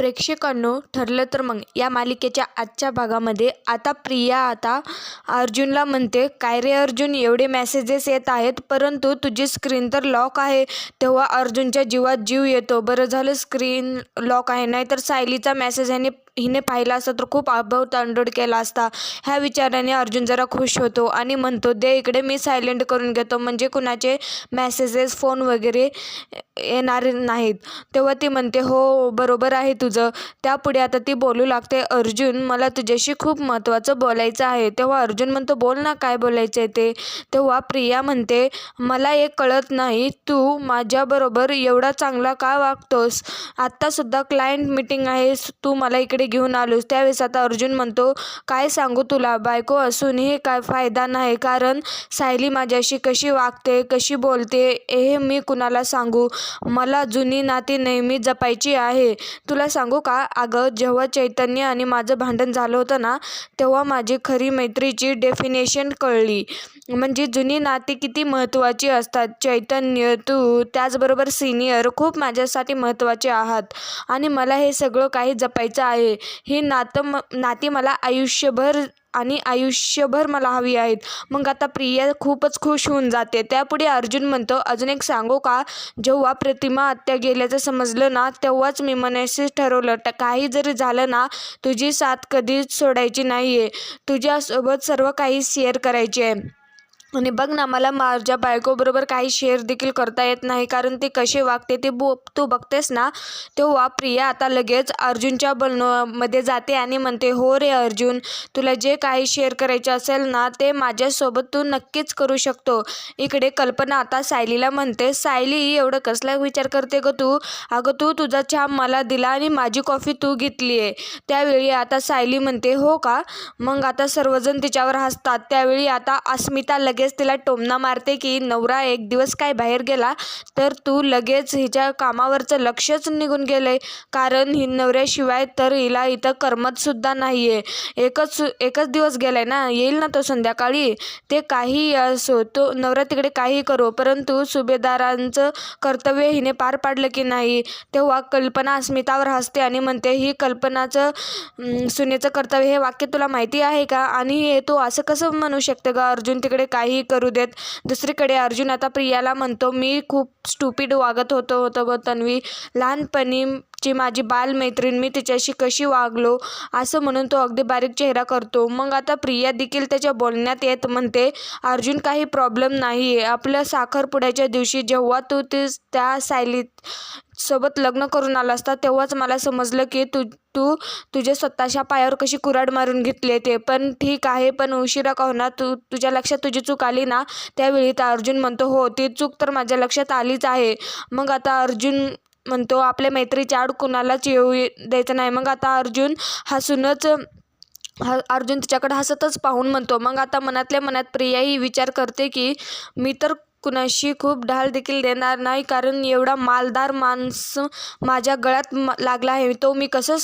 प्रेक्षकांनो ठरलं तर मग. या मालिकेच्या आजच्या भागामध्ये आता प्रिया आता अर्जुनला म्हणते काय रे अर्जुन एवढे मेसेजेस येत आहेत परंतु तुझी स्क्रीन तर लॉक आहे. तेव्हा अर्जुनच्या जीवात जीव येतो. बरं झालं स्क्रीन लॉक आहे. नाहीतर सायलीचा मेसेज ह्याने हिने पाहिला असता तर खूप अभाव तांडोड केला असता. ह्या विचाराने अर्जुन जरा खुश होतो आणि म्हणतो दे इकडे मी सायलेंट करून घेतो. म्हणजे कुणाचे मेसेजेस फोन वगैरे येणार नाहीत. तेव्हा ती म्हणते हो बरोबर आहे तुझं. त्यापुढे आता ती बोलू लागते अर्जुन मला तुझ्याशी खूप महत्त्वाचं बोलायचं आहे. तेव्हा अर्जुन म्हणतो बोल ना काय बोलायचं आहे ते. तेव्हा प्रिया म्हणते मला एक कळत नाही तू माझ्याबरोबर एवढा चांगला का वागतोस? आत्तासुद्धा क्लायंट मीटिंग आहे तू मला इकडे घेऊन आलोस. त्यावेळेस आता अर्जुन म्हणतो काय सांगू तुला? बायको असूनही काय फायदा नाही. कारण सायली माझ्याशी कशी वागते कशी बोलते हे मी कुणाला सांगू? मला जुनी नाती नेहमी जपायची आहे. तुला सांगू का? अगं जेव्हा चैतन्य आणि माझं भांडण झालं होतं ना तेव्हा माझी खरी मैत्रीची डेफिनेशन कळली. म्हणजे जुनी नाती किती महत्त्वाची असतात. चैतन्य तू त्याचबरोबर सिनियर खूप माझ्यासाठी महत्त्वाचे आहात. आणि मला हे सगळं काही जपायचं आहे. ही नातं म नाती मला आयुष्यभर आणि आयुष्यभर मला हवी आहेत. मग आता प्रिया खूपच खुश होऊन जाते. त्यापुढे अर्जुन म्हणतो अजून एक सांगू का? जेव्हा प्रतिमा आत्या गेल्याचं समजलं ना तेव्हाच मी मनाशी ठरवलं. ट काही जरी झालं ना तुझी साथ कधीच सोडायची नाही आहे तुझ्यासोबत सर्व काही शेअर करायचे आहे. आणि बघ ना मला माझ्या बायकोबरोबर काही शेअर देखील करता येत नाही. कारण ती कशी वागते ते बो तू बघतेस ना तेव्हा प्रिया आता लगेच अर्जुनच्या बोलण्यामध्ये जाते आणि म्हणते हो रे अर्जुन तुला जे काही शेअर करायचे असेल ना ते माझ्यासोबत तू नक्कीच करू शकतो. इकडे कल्पना आता सायलीला म्हणते सायली एवढं कसला विचार करते ग तू? अगं तू तुझा चहा मला दिला आणि माझी कॉफी तू घेतली आहे त्यावेळी आता सायली म्हणते हो का? मग आता सर्वजण तिच्यावर हसतात. त्यावेळी आता अस्मिता लगेच लगेच तिला टोमना मारते की नवरा एक दिवस काय बाहेर गेला तर तू लगेच हिच्या कामावरचं लक्षच निघून गेलंय. कारण ही नवऱ्याशिवाय तर हिला इथं करमतसुद्धा नाही आहे एकच एकच दिवस गेलाय ना येईल ना तो संध्याकाळी? ते काही असो तो नवरा तिकडे काही करो परंतु सुभेदारांचं कर्तव्य हिने पार पाडलं की नाही? तेव्हा कल्पना अस्मितावर हसते आणि म्हणते ही कल्पनाचं सुनेचं कर्तव्य हे वाक्य तुला माहिती आहे का? आणि हे तू असं कसं म्हणू शकते का अर्जुन तिकडे काही काहीही करू देत. दुसरीकडे अर्जुन आता प्रियाला म्हणतो मी खूप स्टुपिड वागत होतो होतं व तन्वी. लहानपणी ची माझी बालमैत्रीण मी तिच्याशी कशी वागलो असं म्हणून तो अगदी बारीक चेहरा करतो. मग आता प्रिया देखील त्याच्या बोलण्यात येत म्हणते अर्जुन काही प्रॉब्लेम नाही आहे आपल्या साखरपुड्याच्या दिवशी जेव्हा तू ते त्या सायलीत सोबत लग्न करून आला असता तेव्हाच मला समजलं की तू तू तुझ्या स्वतःच्या पायावर कशी कुऱ्हाड मारून घेतली ते. पण ठीक आहे पण उशिरा का होणार तू तुझ्या लक्षात तुझी चूक आली ना? त्यावेळी तर अर्जुन म्हणतो हो ती चूक तर माझ्या लक्षात आलीच आहे. मग आता अर्जुन म्हणतो आपल्या मैत्रीच्या आड कुणालाच येऊ द्यायचं नाही. मग आता अर्जुन हसूनच हा अर्जुन तिच्याकडे हसतच पाहून म्हणतो मग आता मनातल्या मनात प्रियाही विचार करते की मी तर कुणाशी खूप ढाल देखील देणार नाही कारण एवढा मालदार माणूस माझ्या गळ्यात लागला आहे. तो मी कसं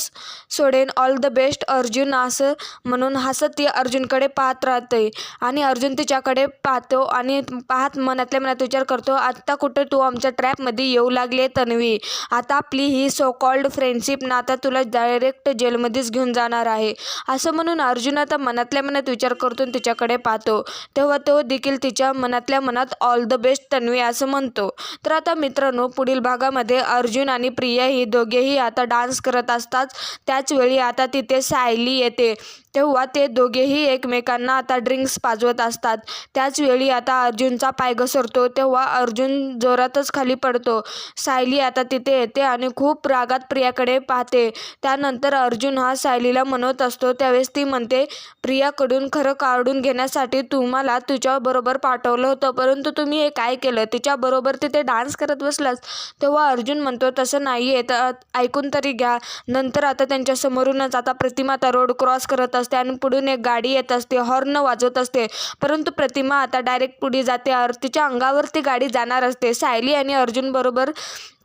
सोडेन? ऑल द बेस्ट अर्जुन असं म्हणून हसत ती अर्जुनकडे पाहत राहते. आणि अर्जुन तिच्याकडे पाहतो आणि पाहत मनातल्या मनात विचार करतो आत्ता कुठं तू आमच्या ट्रॅपमध्ये येऊ लागले तन्वी? आता आपली ही सो कॉल्ड फ्रेंडशिप ना आता तुला डायरेक्ट जेलमध्येच घेऊन जाणार आहे. असं म्हणून अर्जुन आता मनातल्या मनात विचार करतो तिच्याकडे पाहतो. तेव्हा तो देखील तिच्या मनातल्या मनात ऑल द बेस्ट तन्वी असं म्हणतो. तर आता मित्रांनो पुढील भागामध्ये अर्जुन आणि प्रिया ही दोघेही आता डान्स करत असतात. त्याचवेळी आता तिथे सायली येते. तेव्हा ते दोघेही एकमेकांना आता ड्रिंक्स पाजवत असतात. त्याचवेळी आता अर्जुनचा पाय घसरतो तेव्हा अर्जुन जोरातच खाली पडतो. सायली आता तिथे येते आणि खूप रागात प्रियाकडे पाहते. त्यानंतर अर्जुन हा सायलीला म्हणत असतो त्यावेळेस ती म्हणते प्रियाकडून खरं काढून घेण्यासाठी तुम्हाला तुझ्याबरोबर पाठवलं होतं परंतु तुम्ही हे काय केलं? तिच्याबरोबर तिथे डान्स करत बसलास. तेव्हा अर्जुन म्हणतो तसं नाही आहे तर ऐकून तरी घ्या. नंतर आता त्यांच्या समोरूनच आता प्रतिमा आता रोड क्रॉस करत असते. आणि पुढून एक गाडी येत असते हॉर्न वाजवत असते. परंतु प्रतिमा आता डायरेक्ट पुढे जाते. तिच्या अंगावर ती गाडी जाणार असते. सायली आणि अर्जुन बरोबर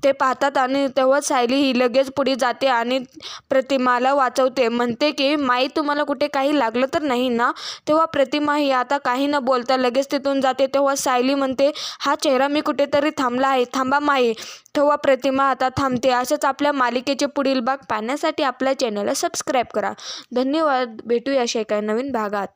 ते पाहतात आणि तेव्हा सायली ही लगेच पुढे जाते आणि प्रतिमाला वाचवते. म्हणते की माई तुम्हाला कुठे काही लागलं तर नाही ना? तेव्हा प्रतिमा ही आता काही न बोलता लगेच तिथून जाते. तेव्हा सायली म्हणते हा चेहरा मी कुठेतरी थांबला आहे. थांबा माई. तेव्हा प्रतिमा आता थांबते. असंच आपल्या मालिकेचे पुढील भाग पाहण्यासाठी आपल्या चॅनलला सबस्क्राईब करा. धन्यवाद. भेटूया अशा एका नवीन भागात.